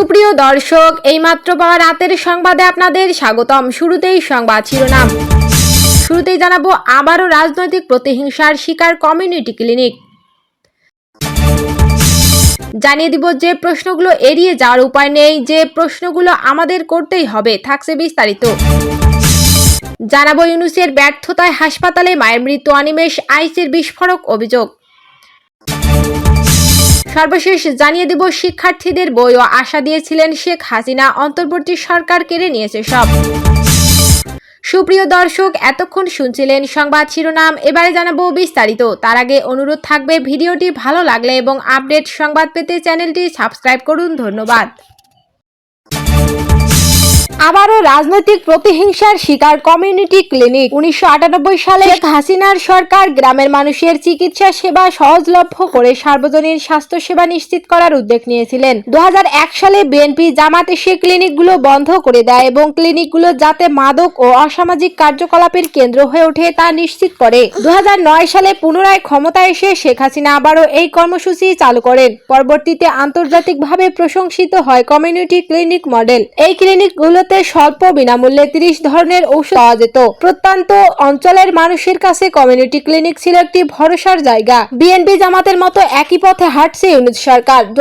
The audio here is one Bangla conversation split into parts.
সুপ্রিয় দর্শক, এইমাত্র পাওয়া রাতের সংবাদে আপনাদের স্বাগতম। শুরুতেই সংবাদ শিরোনাম। শুরুতেই জানাব আবারও রাজনৈতিক প্রতিহিংসার শিকার কমিউনিটি ক্লিনিক। জানিয়ে দিব যে প্রশ্নগুলো এড়িয়ে যাওয়ার উপায় নেই, যে প্রশ্নগুলো আমাদের করতেই হবে, থাকছে বিস্তারিত। জানাব ইউনুসের ব্যর্থতায় হাসপাতালে মায়ের মৃত্যু অনিমেষ, আইসির বিস্ফোরক অভিযোগ। সর্বশেষ জানিয়ে দেব, শিক্ষার্থীদের বইও আশা দিয়েছিলেন শেখ হাসিনা। অন্তর্বর্তী সরকার কেড়ে নিয়েছে সব। সুপ্রিয় দর্শক, এতক্ষণ শুনছিলেন সংবাদ শিরোনাম। এবারে জানাব বিস্তারিত। তার আগে অনুরোধ থাকবে, ভিডিওটি ভালো লাগলে এবং আপডেট সংবাদ পেতে চ্যানেলটি সাবস্ক্রাইব করুন। ধন্যবাদ। আবারও রাজনৈতিক প্রতিহিংসার শিকার কমিউনিটি ক্লিনিক। উনিশশো আটানব্বই সালে শেখ হাসিনার সরকার গ্রামের মানুষের চিকিৎসা সেবা সহজলভ্য করে সার্বজনীন স্বাস্থ্য সেবা নিশ্চিত করার উদ্যোগ নিয়েছিলেন। দুহাজার এক সালে বিএনপি জামাত এসে ক্লিনিকগুলো বন্ধ করে দেয় এবং ক্লিনিকগুলো যাতে মাদক ও অসামাজিক কার্যকলাপের কেন্দ্র হয়ে ওঠে তা নিশ্চিত করে। দু হাজার নয় সালে পুনরায় ক্ষমতা এসে শেখ হাসিনা আবারও এই কর্মসূচি চালু করেন। পরবর্তীতে আন্তর্জাতিকভাবে প্রশংসিত হয় কমিউনিটি ক্লিনিক মডেল। এই ক্লিনিকগুলোতে স্বল্প বিনামূল্যে তিরিশ ধরনের ঔষধ পাওয়া যেত। প্রত্যন্ত অঞ্চলের মানুষের কাছে কমিউনিটি ক্লিনিক ছিল একটি ভরসার জায়গা। বিএনপি জামাতের মতো একই পথে হাঁটছে ইউনিট সরকার। দু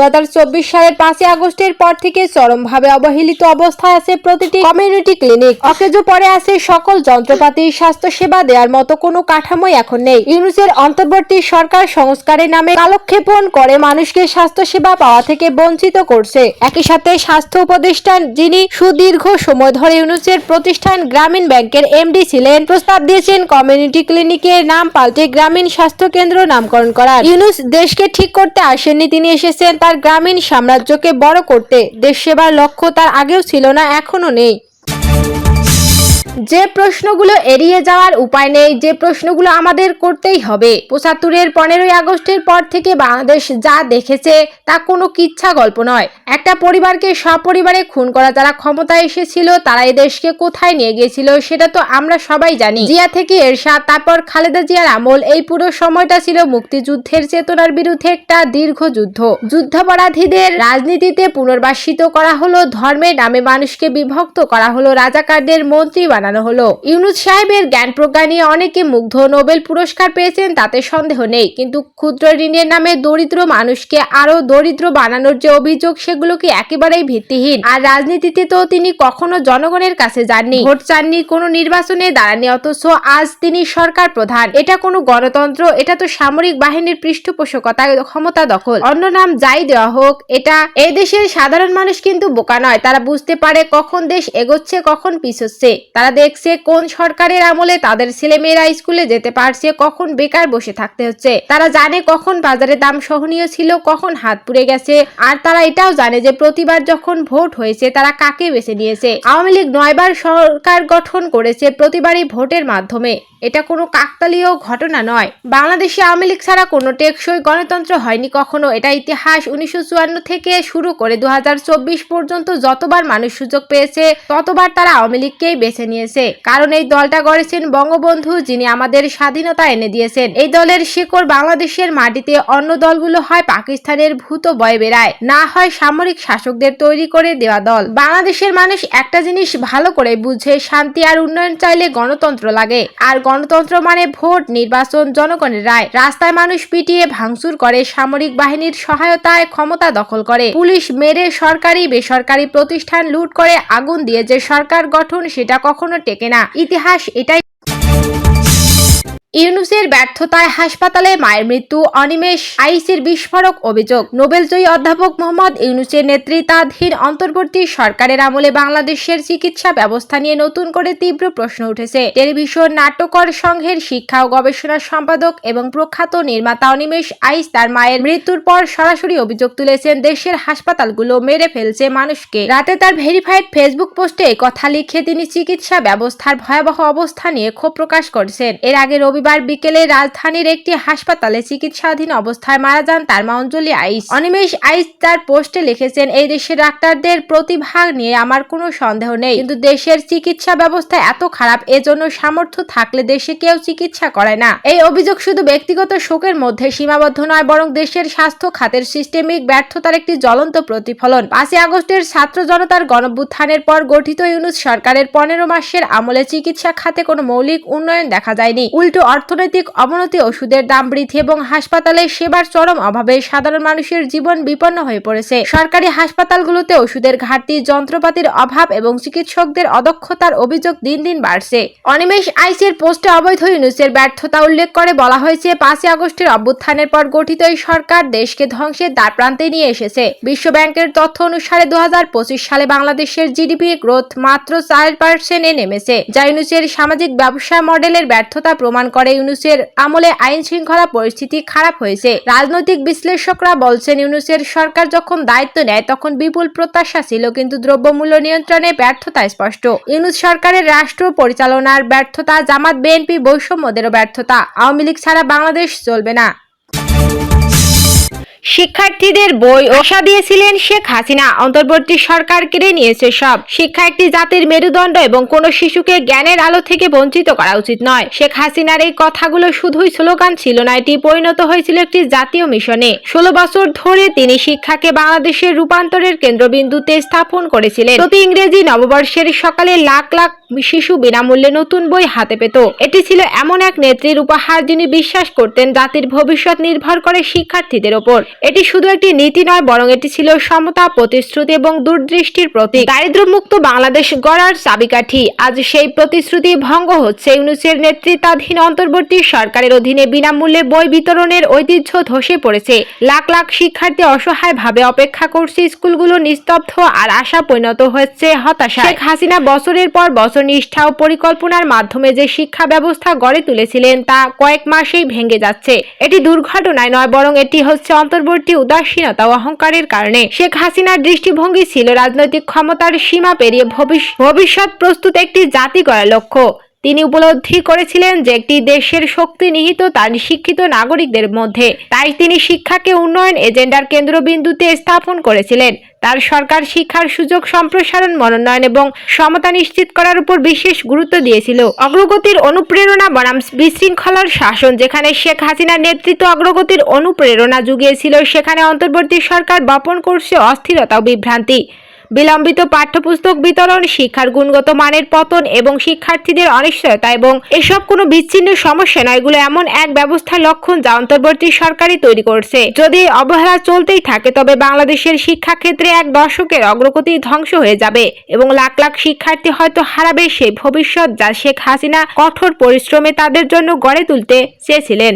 সালের পাঁচই আগস্টের পর থেকে চরমভাবে অবহেলিত অবস্থায় আছে প্রতিটি কমিউনিটি ক্লিনিক অকেজো পরে আছে সকল যন্ত্রপাতি, স্বাস্থ্যসেবা দেওয়ার মতো কোনো কাঠামোই এখন নেই। ইউনুসের অন্তর্বর্তী সরকার সংস্কারের নামে কালক্ষেপণ করে মানুষকে স্বাস্থ্যসেবা পাওয়া থেকে বঞ্চিত করছে। একই সাথে স্বাস্থ্য উপদেষ্টা যিনি সুদীর্ঘ সময় ধরে ইউনুসের প্রতিষ্ঠান গ্রামীণ ব্যাংকের এমডি ছিলেন। প্রস্তাব দিয়েছেন কমিউনিটি ক্লিনিকের নাম পাল্টে গ্রামীণ স্বাস্থ্য কেন্দ্র নামকরণ করার। ইউনুস দেশকে ঠিক করতে আসেননি, তিনি এসেছেন তার গ্রামীণ সাম্রাজ্যকে বড় করতে। দেশ সেবার লক্ষ্য তার আগেও ছিল না, এখনও নেই। যে প্রশ্নগুলো এড়িয়ে যাওয়ার উপায় নেই, যে প্রশ্নগুলো আমাদের করতেই হবে। পঁচাত্তরের পনেরোই আগস্টের পর থেকে বাংলাদেশ যা দেখেছে তা কোনো কিচ্ছা গল্প নয়। একটা পরিবারকে সপরিবারে খুন করা যারা ক্ষমতায় এসেছিল, তারা দেশকে কোথায় নিয়ে গিয়েছিল সেটা তো আমরা সবাই জানি। জিয়া থেকে এরশাদ, তারপর খালেদা জিয়ার আমল, এই পুরো সময়টা ছিল মুক্তিযুদ্ধের চেতনার বিরুদ্ধে একটা দীর্ঘ যুদ্ধ। যুদ্ধাপরাধীদের রাজনীতিতে পুনর্বাসিত করা হলো ধর্মের নামে মানুষকে বিভক্ত করা হলো, রাজাকারদের মন্ত্রী বানানো হলো। ইউনুস সাহেবের জ্ঞান প্রজ্ঞা নিয়ে অনেকে মুগ্ধ নোবেল পুরস্কার পেয়েছেন, তাতে সন্দেহ নেই। কিন্তু ক্ষুদ্র ঋণের নামে দরিদ্র মানুষকে আরও দরিদ্র বানানোর যে অভিযোগ, সেগুলো কি একেবারেই ভিত্তিহীন? আর রাজনীতিতে তো তিনি কখনো জনগণের কাছে যাননি। ভোট চাননি, কোনো নির্বাচনে দাঁড়াননি, অথচ আজ তিনি সরকার প্রধান। এটা কোনো গণতন্ত্র, এটা তো সামরিক বাহিনীর পৃষ্ঠপোষকতা, ক্ষমতা দখল। অন্য নাম যাই দেওয়া হোক, এটা এই দেশের সাধারণ মানুষ কিন্তু বোকা নয়। তারা বুঝতে পারে কখন দেশ এগোচ্ছে, কখন পিছোচ্ছে। তারা দেখছে কোন সরকারের আমলে তাদের ছেলেমেয়েরা স্কুলে যেতে পারছে, কখন বেকার বসে থাকতে হচ্ছে। তারা জানে কখন বাজারে দাম সহনীয় ছিল, কখন হাত পুড়ে গেছে। আর তারা এটাও জানে যে প্রতিবার যখন ভোট হয়েছে, তারা কাকে বেছে নিয়েছে। আওয়ামী লীগ নয়বার সরকার গঠন করেছে প্রতিবারই ভোটের মাধ্যমে। এটা কোনো কাকতালীয় ঘটনা নয়। বাংলাদেশে আওয়ামী লীগ ছাড়া কোনো টেকসই গণতন্ত্র হয়নি কখনো। এটা ইতিহাস উনিশশো চুয়ান্ন থেকে শুরু করে দু হাজার চব্বিশ পর্যন্ত যতবার মানুষ সুযোগ পেয়েছে, ততবার তারা আওয়ামী লীগকেই বেছে নিয়েছে। কারণ এই দলটা গড়েছেন বঙ্গবন্ধু, যিনি আমাদের স্বাধীনতা এনে দিয়েছেন। এই দলের শিকড় বাংলাদেশের মাটিতে অন্য দলগুলো হয় পাকিস্তানের ভূত বয়ে বেড়ায়। না হয় সামরিক শাসকদের তৈরি করে দেওয়া দল। বাংলাদেশের মানুষ একটা জিনিস ভালো করে বুঝে, শান্তি আর উন্নয়ন চাইলে গণতন্ত্র লাগে। আর গণতন্ত্র মানে ভোট, নির্বাচন, জনগণের রায়। রাস্তায় মানুষ পিটিয়ে ভাঙচুর করে, সামরিক বাহিনীর সহায়তায় ক্ষমতা দখল করে। পুলিশ মেরে সরকারি বেসরকারি প্রতিষ্ঠান লুট করে আগুন দিয়ে যে সরকার গঠন, সেটা কখনো টেকে না। ইতিহাস এটাই ইউনুসের ব্যর্থতায় হাসপাতালে মায়ের মৃত্যু, অনিমেষ, আইসির বিস্ফোরক অভিযোগ। নোবেলজয়ী অধ্যাপক মোহাম্মদ ইউনুসের নেতৃত্বাধীন অন্তর্বর্তী সরকারের আমলে বাংলাদেশের চিকিৎসা ব্যবস্থা নিয়ে নতুন করে তীব্র প্রশ্ন উঠেছে। টেলিভিশন নাট্যকর সংঘের শিক্ষা ও গবেষণা সম্পাদক এবং প্রখ্যাত নির্মাতা অনিমেষ আইস তার মায়ের মৃত্যুর পর সরাসরি অভিযোগ তুলেছেন, দেশের হাসপাতালগুলো মেরে ফেলছে মানুষকে। রাতে তার ভেরিফাইড ফেসবুক পোস্টে কথা লিখে তিনি চিকিৎসা ব্যবস্থার ভয়াবহ অবস্থা নিয়ে ক্ষোভ প্রকাশ করেছেন। এর আগে রবি রবিবার বিকেলে রাজধানীর একটি হাসপাতালে চিকিৎসাধীন অবস্থায় মারা যান তার মা অঞ্জলি আইস। অনিমেষ আইস তার পোস্টে লিখেছেন, এই দেশের ডাক্তারদের প্রতিভা নিয়ে আমার কোনো সন্দেহ নেই। কিন্তু দেশের চিকিৎসা ব্যবস্থা এত খারাপ, এজন্য সামর্থ্য থাকলে দেশে কেউ চিকিৎসা করায় না। এই অভিযোগ শুধু ব্যক্তিগত শোকের মধ্যে সীমাবদ্ধ নয়, বরং দেশের স্বাস্থ্য খাতের সিস্টেমিক ব্যর্থতার একটি জ্বলন্ত প্রতিফলন। পাঁচই আগস্টের ছাত্র জনতার গণভ্যুত্থানের পর গঠিত ইউনুস সরকারের পনেরো মাসের আমলে চিকিৎসা খাতে কোনো মৌলিক উন্নয়ন দেখা যায়নি। উল্টো অর্থনৈতিক অবনতি, ওষুধের দাম বৃদ্ধি এবং হাসপাতালে সেবার চরম অভাবে সাধারণ মানুষের জীবন বিপন্ন হয়ে পড়েছে। সরকারি হাসপাতালগুলোতে ওষুধের ঘাটতি, যন্ত্রপাতির অভাব এবং চিকিৎসকদের অদক্ষতার অভিযোগ দিন দিন বাড়ছে। অনিমেষ আইসের পোস্টে অবৈধ ইউনুসের ব্যর্থতা উল্লেখ করে বলা হয়েছে, পাঁচই আগস্টের অভ্যুত্থানের পর গঠিত এই সরকার দেশকে ধ্বংসের দ্বার প্রান্তে নিয়ে এসেছে। বিশ্ব ব্যাংকের তথ্য অনুসারে দু হাজার পঁচিশ সালে বাংলাদেশের জিডিপি গ্রোথ মাত্র চার পার্সেন্টে নেমেছে, যা ইউনুসের সামাজিক ব্যবসা মডেলের ব্যর্থতা প্রমাণ করে। ইউনুসের আমলে আইন শৃঙ্খলা পরিস্থিতি খারাপ হয়েছে। রাজনৈতিক বিশ্লেষকরা বলছেন, ইউনুসের সরকার যখন দায়িত্ব নেয়, তখন বিপুল প্রত্যাশা ছিল, কিন্তু দ্রব্যমূল্য নিয়ন্ত্রণে ব্যর্থতা স্পষ্ট। ইউনুস সরকারের রাষ্ট্র পরিচালনার ব্যর্থতা, জামাত, বিএনপি বৈষম্যদেরও ব্যর্থতা। আওয়ামী লীগ ছাড়া বাংলাদেশ চলবে না। শিক্ষার্থীদের বই ওষা দিয়েছিলেন শেখ হাসিনা। অন্তর্বর্তী সরকার কেড়ে নিয়েছে সব। শিক্ষা একটি জাতির মেরুদণ্ড এবং কোনো শিশুকে জ্ঞানের আলো থেকে বঞ্চিত করা উচিত নয়। শেখ হাসিনার এই কথাগুলো শুধুই স্লোগান ছিল না, এটি পরিণত হয়েছিল একটি জাতীয় মিশনে। ষোলো বছর ধরে তিনি শিক্ষাকে বাংলাদেশের রূপান্তরের কেন্দ্রবিন্দুতে স্থাপন করেছিলেন। প্রতি ইংরেজি নববর্ষের সকালে লাখ লাখ শিশু বিনামূল্যে নতুন বই হাতে পেত। এটি ছিল এমন এক নেত্রীর উপহার যিনি বিশ্বাস করতেন জাতির ভবিষ্যৎ নির্ভর করে শিক্ষার্থীদের ওপর। এটি শুধু একটি নীতি নয়, বরং এটি ছিল সমতা, প্রতিশ্রুতি এবং দূরদৃষ্টির প্রতীক। দারিদ্র্যমুক্ত বাংলাদেশ গড়ার চাবিকাঠি। আজ সেই প্রতিশ্রুতি ভঙ্গ হচ্ছে ইউনুসের নেতৃত্বাধীন অন্তর্বর্তী সরকারের অধীনে বিনামূল্যে বই বিতরণের ঐতিহ্য ধসে পড়েছে। লাখ লাখ শিক্ষার্থী অসহায়ভাবে অপেক্ষা করছে, স্কুলগুলো নিস্তব্ধ আর আশা পরিণত হয়েছে হতাশা শেখ হাসিনা বছরের পর বছর নিষ্ঠা ও পরিকল্পনার মাধ্যমে যে শিক্ষা ব্যবস্থা গড়ে তুলেছিলেন, তা কয়েক মাসেই ভেঙে যাচ্ছে। এটি দুর্ঘটনায় নয়, বরং এটি হচ্ছে অন্তর্বর্তী উদাসীনতা ও অহংকারের কারণে শেখ হাসিনার দৃষ্টিভঙ্গি ছিল রাজনৈতিক ক্ষমতার সীমা পেরিয়ে ভবিষ্য- ভবিষ্যৎ প্রস্তুত একটি জাতি করার লক্ষ্য। তিনি উপলব্ধি করেছিলেন যে একটি দেশের শক্তি নিহিত তার শিক্ষিত নাগরিকদের মধ্যে। তাই তিনি শিক্ষাকে উন্নয়ন এজেন্ডার কেন্দ্রবিন্দুতে স্থাপন করেছিলেন। তার সরকার শিক্ষার সুযোগ সম্প্রসারণ, মনোনয়ন এবং সমতা নিশ্চিত করার উপর বিশেষ গুরুত্ব দিয়েছিল। অগ্রগতির অনুপ্রেরণা বনাম বিশৃঙ্খলার শাসন, যেখানে শেখ হাসিনার নেতৃত্ব অগ্রগতির অনুপ্রেরণা জুগিয়েছিল সেখানে অন্তর্বর্তী সরকার বপন করছে অস্থিরতা ও বিভ্রান্তি। বিলম্বিত পাঠ্যপুস্তক বিতরণ, শিক্ষার গুণগত মানের পতন এবং শিক্ষার্থীদের অনিশ্চয়তা এবং এসব কোনো বিচ্ছিন্ন সমস্যা নয়। এগুলো এমন এক ব্যবস্থার লক্ষণ যা অন্তর্বর্তী সরকারই তৈরি করছে। যদি অবহেলা চলতেই থাকে, তবে বাংলাদেশের শিক্ষাক্ষেত্রে এক দশকের অগ্রগতি ধ্বংস হয়ে যাবে এবং লাখ লাখ শিক্ষার্থী হয়তো হারাবে সেই ভবিষ্যৎ যা শেখ হাসিনা কঠোর পরিশ্রমে তাদের জন্য গড়ে তুলতে চেয়েছিলেন।